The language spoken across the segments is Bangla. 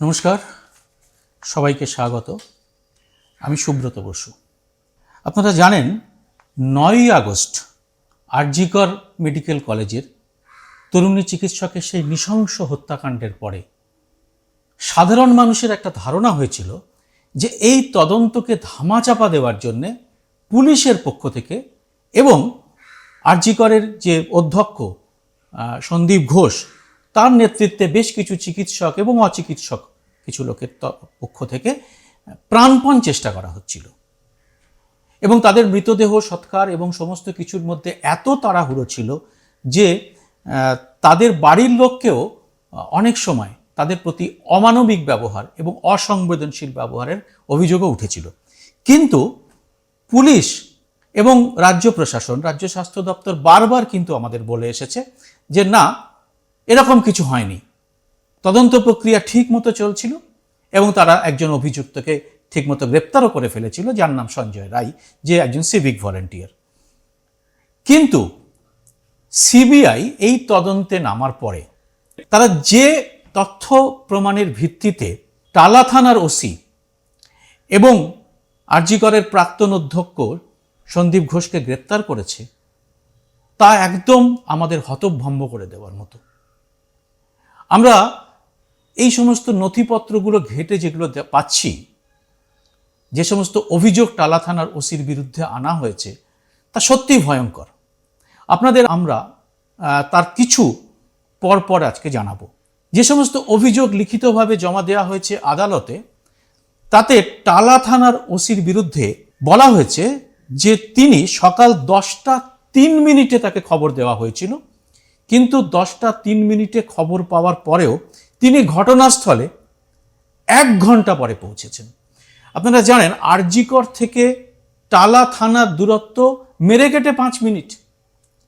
নমস্কার। সবাইকে স্বাগত। আমি সুব্রত বসু। আপনারা জানেন, নয়ই আগস্ট আরজিকর মেডিকেল কলেজের তরুণী চিকিৎসকের সেই নৃশংস হত্যাকাণ্ডের পরে সাধারণ মানুষের একটা ধারণা হয়েছিল যে এই তদন্তকে ধামাচাপা দেওয়ার জন্যে পুলিশের পক্ষ থেকে এবং আরজিকরের যে অধ্যক্ষ সন্দীপ ঘোষ তার নেতৃত্বে বেশ কিছু চিকিৎসক এবং অচিকিৎসক কিছু লোকের পক্ষ থেকে প্রাণপণ চেষ্টা করা হচ্ছিল। এবং তাদের মৃতদেহ, সৎকার এবং সমস্ত কিছুর মধ্যে এত তাড়াহুড়ো ছিল যে তাদের বাড়ির লোককেও অনেক সময় তাদের প্রতি অমানবিক ব্যবহার এবং অসংবেদনশীল ব্যবহারের অভিযোগও উঠেছিল। কিন্তু পুলিশ এবং রাজ্য প্রশাসন, রাজ্য স্বাস্থ্য দপ্তর বারবার কিন্তু আমাদের বলে এসেছে যে, না এরকম কিছু হয়নি। তদন্ত প্রক্রিয়া ঠিক মতো চলছিল এবং তারা একজন অভিযুক্তকে ঠিকমতো গ্রেপ্তারও করে ফেলেছিল, যার নাম সঞ্জয় রায়, যে একজন সিভিক ভলেন্টিয়ার। কিন্তু সিবিআই এই তদন্তে নামার পরে তারা যে তথ্য প্রমাণের ভিত্তিতে টালা থানার ওসি এবং আরজিকরের প্রাক্তন অধ্যক্ষ সন্দীপ ঘোষকে গ্রেপ্তার করেছে, তা একদম আমাদের হতভম্ব করে দেওয়ার মতো। আমরা এই সমস্ত নথিপত্রগুলো ঘেটে যেগুলো পাচ্ছি, যে সমস্ত অভিযোগ টালা থানার ওসির বিরুদ্ধে আনা হয়েছে, তা সত্যিই ভয়ঙ্কর। আপনাদের আমরা তার কিছু পর পর আজকে জানাব। যে সমস্ত অভিযোগ লিখিতভাবে জমা দেওয়া হয়েছে আদালতে, তাতে টালা থানার ওসির বিরুদ্ধে বলা হয়েছে যে তিনি সকাল দশটা তিন মিনিটে তাকে খবর দেওয়া হয়েছিল। কিন্তু দশটা তিন মিনিটে খবর পাওয়ার পরেও তিনি ঘটনাস্থলে এক ঘণ্টা পরে পৌঁছেছেন। আপনারা জানেন, আরজিকর থেকে টালা থানার দূরত্ব মেরে কেটে পাঁচ মিনিট।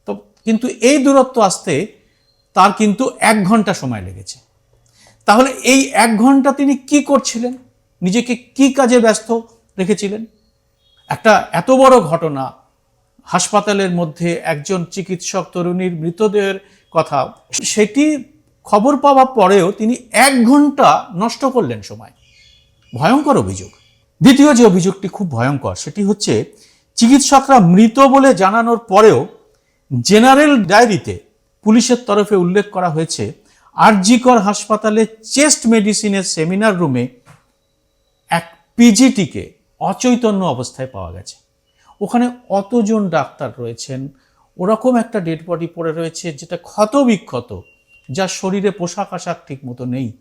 তো কিন্তু এই দূরত্ব আসতে তার কিন্তু এক ঘণ্টা সময় লেগেছে। তাহলে এই এক ঘণ্টা তিনি কি করছিলেন? নিজেকে কি কাজে ব্যস্ত রেখেছিলেন? একটা এত বড় ঘটনা হাসপাতালের মধ্যে একজন চিকিৎসক তরুণীর মৃতদেহের কথা। সেটি খবর পাওয়ার পরেও তিনি এক ঘণ্টা নষ্ট করলেন সময়। ভয়ঙ্কর অভিযোগ। দ্বিতীয় যে অভিযোগটি খুব ভয়ঙ্কর, সেটি হচ্ছে চিকিৎসকরা মৃত বলে জানানোর পরেও জেনারেল ডায়েরিতে পুলিশের তরফে উল্লেখ করা হয়েছে, আরজিকর হাসপাতালে চেস্ট মেডিসিনের সেমিনার রুমে এক পিজিটিকে অচৈতন্য অবস্থায় পাওয়া গেছে। ওখানে অতজন ডাক্তার রয়েছেন। ওরকম একটা ডেড বডি পড়ে রয়েছে যেটা ক্ষত বিক্ষত যার শরীরে পোশাক আশাক ঠিক মতো নেই।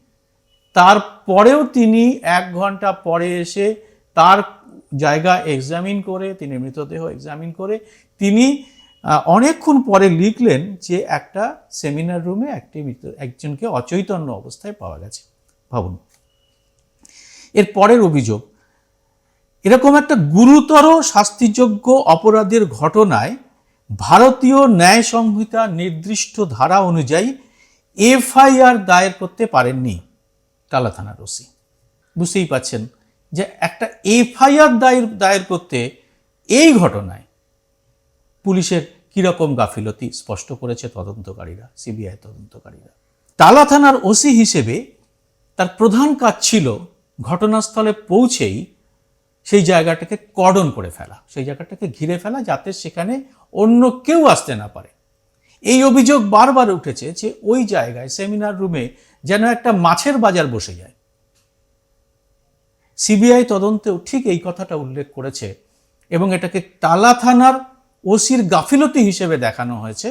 তারপরেও তিনি এক ঘণ্টা পরে এসে তার জায়গা এক্সামিন করে, তিনি মৃতদেহ এক্সামিন করে, তিনি অনেকক্ষণ পরে লিখলেন যে একটা সেমিনার রুমে একটি মৃত, একজনকে অচৈতন্য অবস্থায় পাওয়া গেছে। ভাবুন। এর পরের অভিযোগ এরকম একটা গুরুতর শাস্তিযোগ্য অপরাধের ঘটনায় ভারতীয় ন্যায় সংহিতা নির্দিষ্ট ধারা অনুযায়ী এফআইআর দায়ের করতে পারেননি টালা থানার ওসি। বুঝতেই পাচ্ছেন যে একটা এফআইআর দায়ের দায়ের করতে এই ঘটনায় পুলিশের কীরকম গাফিলতি স্পষ্ট করেছে তদন্তকারীরা, সিবিআই তদন্তকারীরা। টালা থানার ওসি হিসেবে তার প্রধান কাজ ছিল ঘটনাস্থলে পৌঁছেই সেই জায়গাটাকে কর্ডন করে ফেলা, সেই জায়গাটাকে ঘিরে ফেলা যাতে সেখানে অন্য কেউ আসতে না পারে। এই অভিযোগ বারবার উঠেছে যে ওই জায়গায় সেমিনার রুমে যেন একটা মাছের বাজার বসে যায়। সিবিআই তদন্তেও ঠিক এই কথাটা উল্লেখ করেছে এবং এটাকে টালা থানার ওসির গাফিলতি হিসেবে দেখানো হয়েছে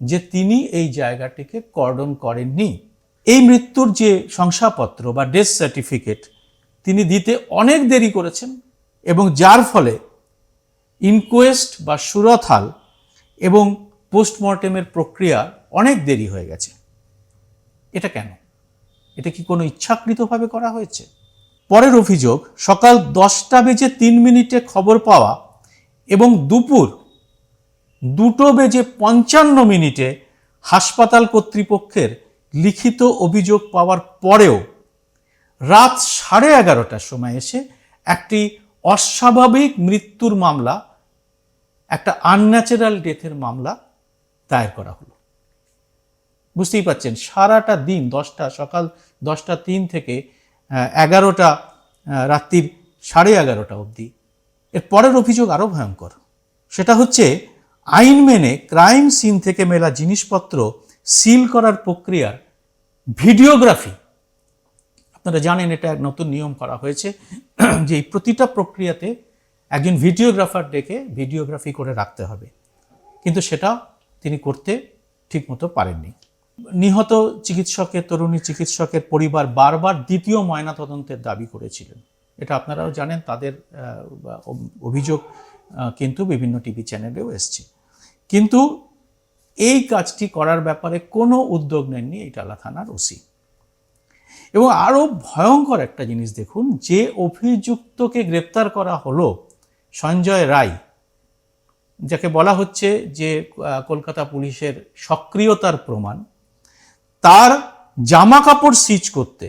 যে তিনি এই জায়গাটিকে কর্ডন করেননি। এই মৃত্যুর যে শংসাপত্র বা ডেথ সার্টিফিকেট তিনি দিতে অনেক দেরি করেছেন এবং যার ফলে ইনকোয়েস্ট বা সুরথাল এবং পোস্টমর্টেমের প্রক্রিয়া অনেক দেরি হয়ে গেছে। এটা কেন? এটা কি কোনো ইচ্ছাকৃতভাবে করা হয়েছে? পরের অভিযোগ, সকাল দশটা বেজে তিন মিনিটে খবর পাওয়া এবং দুপুর দুটো বেজে পঞ্চান্ন মিনিটে হাসপাতাল কর্তৃপক্ষের লিখিত অভিযোগ পাওয়ার পরেও রাত সাড়ে এগারোটার সময় এসে একটি অস্বাভাবিক মৃত্যুর মামলা, একটা আনন্যাচারাল ডেথের মামলা দায়ের করা হলো। বুঝতেই পাচ্ছেন সারাটা দিন, দশটা সকাল দশটা তিন থেকে এগারোটা রাত্রির সাড়ে এগারোটা অবধি। এর পরের অভিযোগ আরও ভয়ঙ্কর। সেটা হচ্ছে, আইন মেনে ক্রাইম সিন থেকে মেলা জিনিসপত্র সিল করার প্রক্রিয়ার ভিডিওগ্রাফি। আপনারা জানেন, এটা এক নতুন নিয়ম করা হয়েছে। যে এই প্রতিটা প্রক্রিয়াতে একজন ভিডিওগ্রাফার ডেকে ভিডিওগ্রাফি করে রাখতে হবে। কিন্তু সেটা তিনি করতে ঠিকমতো পারেননি। নিহত চিকিৎসকের, তরুণী চিকিৎসকের পরিবার বারবার দ্বিতীয় ময়নাতদন্তের দাবি করেছিলেন। এটা আপনারাও জানেন, তাদের অভিযোগ কিন্তু বিভিন্ন টিভি চ্যানেলেও এসছে। কিন্তু এই কাজটি করার ব্যাপারে কোনো উদ্যোগ নেননি এই টালা থানার ওসি। এবং আরও ভয়ঙ্কর একটা জিনিস দেখুন, যে অভিযুক্তকে গ্রেপ্তার করা হলো সঞ্জয় রায়, যাকে বলা হচ্ছে যে কলকাতা পুলিশের সক্রিয়তার প্রমাণ, তার জামা কাপড় সিজ করতে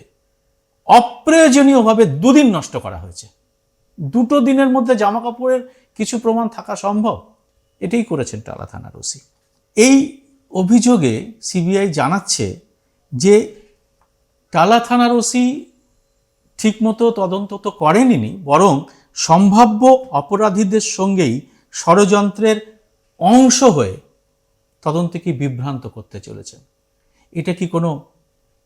অপ্রয়োজনীয়ভাবে দুদিন নষ্ট করা হয়েছে। দুটো দিনের মধ্যে জামা কাপড়ের কিছু প্রমাণ থাকা সম্ভব, এটাই করেছেন টালা থানার ওসি। এই অভিযোগে সিবিআই জানাচ্ছে যে টালা থানার ওসি ঠিকমতো তদন্ত তো করেনি বরং সম্ভাব্য অপরাধীদের সঙ্গেই ষড়যন্ত্রের অংশ হয়ে তদন্তকে বিভ্রান্ত করতে চলেছেন। এটা কি কোনো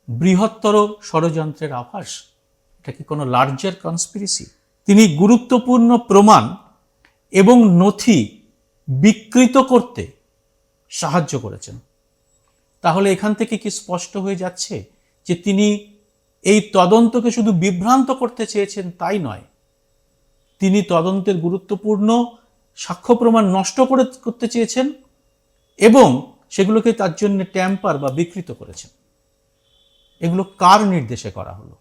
বৃহত্তর ষড়যন্ত্রের আভাস? এটা কি কোনো লার্জার কনস্পিরেসি তিনি গুরুত্বপূর্ণ প্রমাণ এবং নথি বিকৃত করতে সাহায্য করেছেন। তাহলে এখান থেকে কি স্পষ্ট হয়ে যাচ্ছে যে তিনি এই তদন্তকে শুধু বিভ্রান্ত করতে চেয়েছেন তাই নয়, তিনি তদন্তের গুরুত্বপূর্ণ সাক্ষ্য প্রমাণ নষ্ট করে করতে চেয়েছেন এবং সেগুলোকে তার জন্য ট্যাম্পার বা বিকৃত করেছেন। এগুলো কার নির্দেশে করা হলো?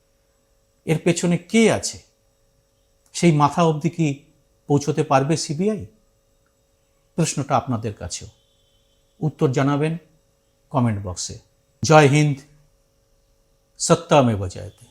এর পেছনে কে আছে? সেই মাথা অবধি কি পৌঁছতে পারবে সিবিআই? প্রশ্নটা আপনাদের কাছেও। উত্তর জানাবেন কমেন্ট বক্সে। জয় হিন্দ। सत्ता में बचाए थे।